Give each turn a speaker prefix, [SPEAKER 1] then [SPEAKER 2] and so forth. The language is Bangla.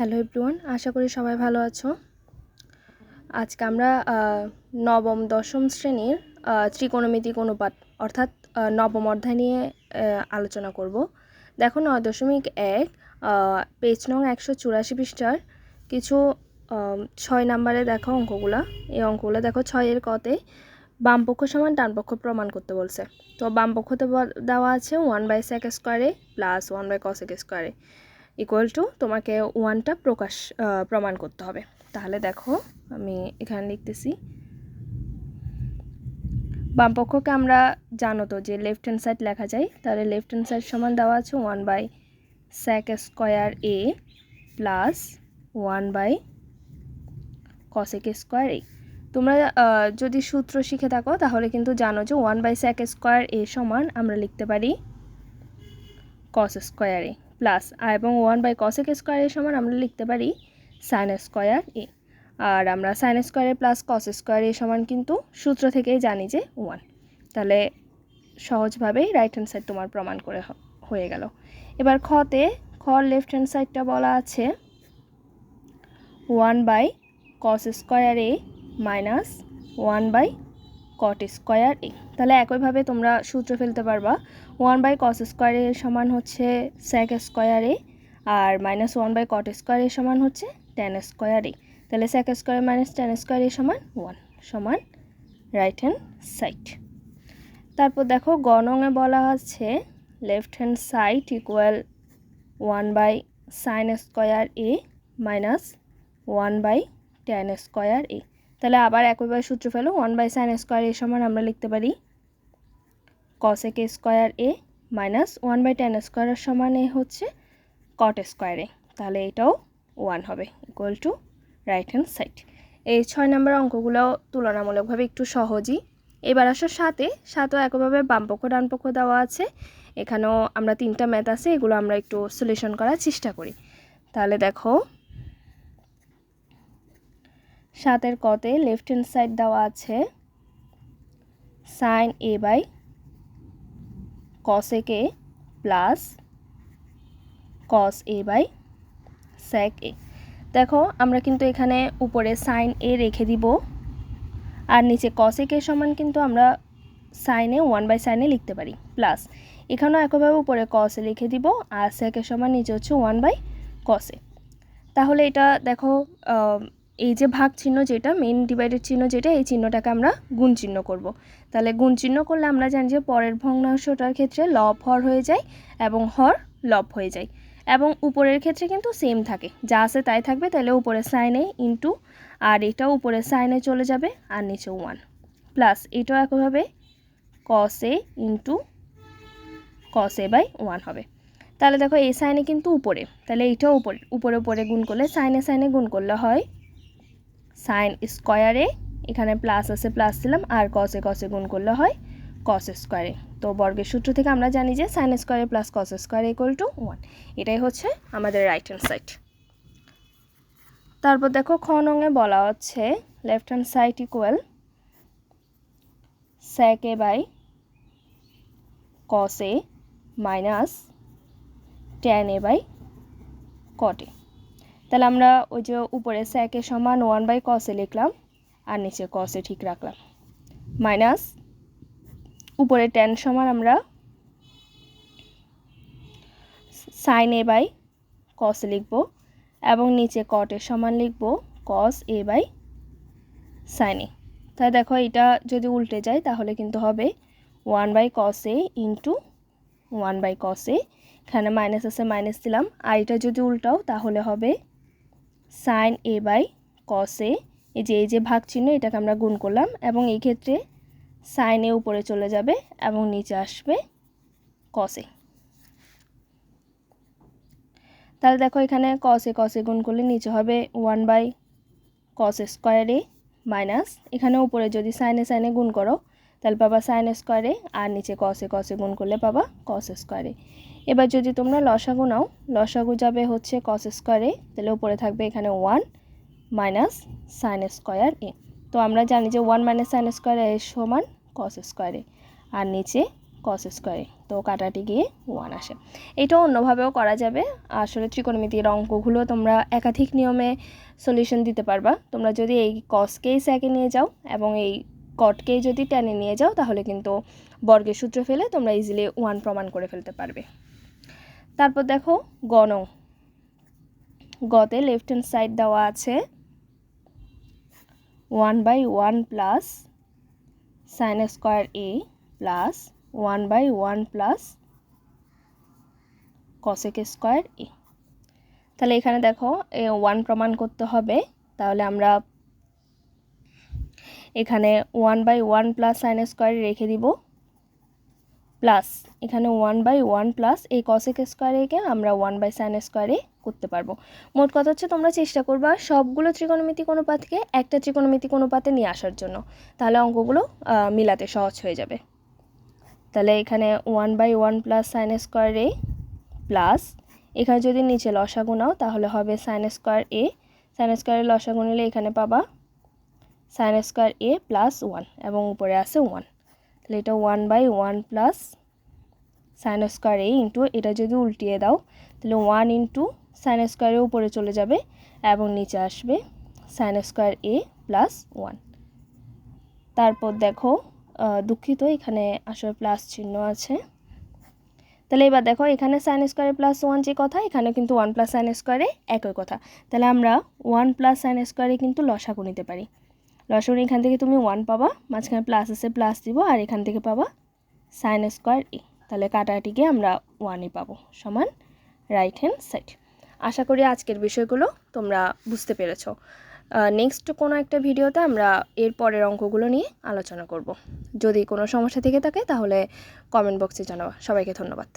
[SPEAKER 1] হ্যালো এভরিওয়ান, আশা করি সবাই ভালো আছো। আজকে আমরা নবম, দশম শ্রেণির ত্রিকোণমিতিক অনুপাত, অর্থাৎ নবম অধ্যায় নিয়ে আলোচনা করব। দেখো নয় দশমিক এক পেজ নং একশো চুরাশি পৃষ্ঠার কিছু ছয় নাম্বারে দেখো অঙ্কগুলা। এই অঙ্কগুলো দেখো ছয়ের কতে বামপক্ষ সমান ডানপক্ষ প্রমাণ করতে বলছে। তো বামপক্ষতে দেওয়া আছে ওয়ান বাই সেক স্কোয়ারে প্লাস ওয়ান বাই কসেক স্কোয়ারে ইকুয়াল টু তোমাকে ওয়ানটা প্রকাশ প্রমাণ করতে হবে। তাহলে দেখো, আমি এখানে লিখতেছি। বামপক্ষকে আমরা জানো তো যে লেফট হ্যান্ড সাইড লেখা যায়। তাহলে লেফট হ্যান্ড সাইড সমান দেওয়া আছে one by sec square A plus one by cosec square A তোমরা যদি সূত্র শিখে থাকো, তাহলে কিন্তু জানো যে one by sec square A সমান আমরা লিখতে পারি কস স্কোয়ার এ প্লাস এবং ওয়ান বাই কসেক স্কোয়ার এর সমান আমরা লিখতে পারি সাইন স্কোয়ার এ আর আমরা sine square plus cos square সমান কিন্তু সূত্র থেকেই জানি যে ওয়ান তাহলে সহজভাবেই রাইট হ্যান্ড সাইড তোমার প্রমাণ করে হয়ে গেল। এবার খতে খ লেফট হ্যান্ড সাইডটা বলা আছে one by cos square A minus one by cot square A. তাহলে একইভাবে তোমরা সূত্র ফেলতে পারবা। ওয়ান বাই কস স্কোয়ারের সমান হচ্ছে স্যাক স্কোয়ার এ আর মাইনাস ওয়ান বাই কট স্কোয়ারের সমান হচ্ছে টেন স্কোয়ার এ। তাহলে sec square minus tan square এর সমান ওয়ান সমান রাইট হ্যান্ড সাইড তারপর দেখো গণঙে বলা আছে left hand side equal one by sine square A minus one by tan square A. তাহলে আবার একইভাবে সূত্র ফেলো ওয়ান বাই সাইন স্কোয়ার এর সমান আমরা লিখতে পারি cosec square A minus one by tan স্কোয়ারের সমান এ হচ্ছে কট স্কোয়ার এ তাহলে এটাও ওয়ান হবে equal to right hand side এই ছয় নম্বর অঙ্কগুলো তুলনামূলকভাবে একটু সহজই। এবার আসো সাথে সাতও একইভাবে বামপক্ষ, ডানপক্ষ দেওয়া আছে। এখানেও আমরা তিনটা ম্যাথ আছে, এগুলো আমরা একটু সলিউশন করার চেষ্টা করি। তাহলে দেখো সাতের কতে লেফট হ্যান্ড সাইড দেওয়া আছে। Sine A by cosec A plus cos A by sec A দেখো, আমরা কিন্তু এখানে উপরে সাইন এ রেখে দিব। আর নিচে কসেক এর সমান কিন্তু আমরা সাইনে ওয়ান বাই সাইনে লিখতে পারি। প্লাস এখানেও একইভাবে উপরে কসে লিখে দিব, আর স্যাকের সমান নিচে হচ্ছে ওয়ান বাই কসে তাহলে এটা দেখো এই যে ভাগ চিহ্ন যেটা মেন ডিভাইডেড চিহ্ন যেটা, এই চিহ্নটাকে আমরা গুণ চিহ্ন করব। তাহলে গুণ চিহ্ন করলে আমরা জানি যে পরের ভগ্নাংশটার ক্ষেত্রে লব হর হয়ে যায় এবং হর লব হয়ে যায়। এবং উপরের ক্ষেত্রে কিন্তু সেম থাকে। যা আছে তাই থাকবে, তাহলে উপরে সাইনে ইন্টু আর এটাও উপরে সাইনে চলে যাবে, আর নিচে ওয়ান প্লাস এটাও একইভাবে কসে ইন্টু কসে বাই ওয়ান হবে। তাহলে দেখো এই সাইনে কিন্তু উপরে। তাহলে এইটাও উপরে উপরে উপরে গুণ করলে সাইনে সাইনে গুণ করলে হয় সাইন স্কোয়ারে এখানে প্লাস আছে প্লাস দিলাম, আর কসে কসে গুণ করলে হয় কস স্কোয়ারে তো বর্গের সূত্র থেকে আমরা জানি যে sine square A plus cos square equal to one এটাই হচ্ছে আমাদের রাইট হ্যান্ড সাইড তারপর দেখো খ নঙে বলা হচ্ছে left hand side equal sec A by cos A minus tan A by cot A তাহলে আমরা ওই যে উপরে স্যাকের সমান ওয়ান বাই কসে লিখলাম, আর নিচে কসে ঠিক রাখলাম। মাইনাস উপরে টেন সমান আমরা সাইন এ বাই কস লিখব, এবং নিচে কটের সমান লিখব কস এ বাই সাইন এ তাই দেখো এটা যদি উল্টে যায়, তাহলে কিন্তু হবে one by cos A into one by cos A এখানে মাইনাস আছে মাইনাস দিলাম। আর এটা যদি উল্টাও, তাহলে হবে সাইন এ বাই কস এই যে এই যে ভাগ চিহ্ন, এটাকে আমরা গুণ করলাম, এবং এই ক্ষেত্রে সাইন উপরে চলে যাবে এবং নিচে আসবে কসে তাহলে দেখো এখানে কসে কসে গুণ করলে নিচে হবে one by cos square minus এখানে উপরে যদি সাইনে সাইনে গুণ করো, তাহলে পাবা সাইন স্কোয়ারে আর নিচে কসে কসে গুণ করলে পাবা কস স্কোয়ারে এবার যদি তোমরা লসাগু নাও, লসাগু যাবে হচ্ছে কস স্কোয়ারে তাহলে উপরে থাকবে এখানে one minus sine square A তো আমরা জানি যে ওয়ান মাইনাস সাইন স্কোয়ার এর সমান কস স্কোয়ারে আর নিচে কস স্কোয়ার তো কাটাটি গিয়ে ওয়ান আসে। এটা অন্যভাবেও করা যাবে। আসলে ত্রিকোণমিতির অঙ্কগুলো তোমরা একাধিক নিয়মে সলিউশন দিতে পারবা। তোমরা যদি এই কসকেই স্যাকে নিয়ে যাও এবং এই কটকেই যদি টেনে নিয়ে যাও, তাহলে কিন্তু বর্গের সূত্র ফেলে তোমরা ইজিলি ওয়ান প্রমাণ করে ফেলতে পারবে। তারপর দেখো গণ। গতে লেফট হ্যান্ড সাইড দেওয়া আছে। One by one plus sine square A plus one by one plus cosec square A তাহলে এখানে দেখো ওয়ান প্রমাণ করতে হবে। তাহলে আমরা এখানে one by one plus sine square রেখে দিব। প্লাস, এখানে ওয়ান বাই ওয়ান প্লাস এই কসেক স্কোয়ারেকে আমরা ওয়ান বাই সাইন স্কোয়ারে করতে পারব। মোট কথা হচ্ছে তোমরা চেষ্টা করবা সবগুলো ত্রিকোণমিতিক অনুপাতকে একটা ত্রিকোণমিতিক অনুপাতে নিয়ে আসার জন্য। তাহলে অঙ্কগুলো মিলাতে সহজ হয়ে যাবে। তাহলে এখানে one by one plus sine square A plus এখানে যদি নিচে লসাগু নাও তাহলে হবে সাইন স্কোয়ার এ সাইন স্কোয়ারের লসাগু নিলে এখানে পাবা sine square A plus one এবং উপরে আছে ওয়ান তাহলে এটা one by one plus sine square A into এটা যদি উল্টিয়ে দাও, তাহলে ওয়ান ইন্টু সাইন স্কোয়ারের উপরে চলে যাবে এবং নিচে আসবে sine square A plus one তারপর দেখো দুঃখিত, এখানে আসলে প্লাস চিহ্ন আছে। তাহলে এবার দেখো, এখানে সাইন স্কোয়ারে প্লাস ওয়ান যে কথা এখানে কিন্তু ওয়ান প্লাস সাইন স্কোয়ারে একই কথা। তাহলে আমরা ওয়ান প্লাস সাইন স্কোয়ারে কিন্তু লসাগু নিতে পারি। লসাগু এখান থেকে তুমি ওয়ান পাবা, মাঝখানে প্লাস আছে প্লাস দিব, আর এখান থেকে পাবা সাইন স্কোয়ার এ তাহলে কাটাটিকে আমরা ওয়ানই পাবো, সমান রাইট হ্যান্ড সাইড আশা করি আজকের বিষয়গুলো তোমরা বুঝতে পেরেছ। নেক্সট কোনো একটা ভিডিওতে আমরা এর পরের অঙ্কগুলো নিয়ে আলোচনা করব। যদি কোনো সমস্যা থেকে থাকে তাহলে কমেন্ট বক্সে জানাবা। সবাইকে ধন্যবাদ।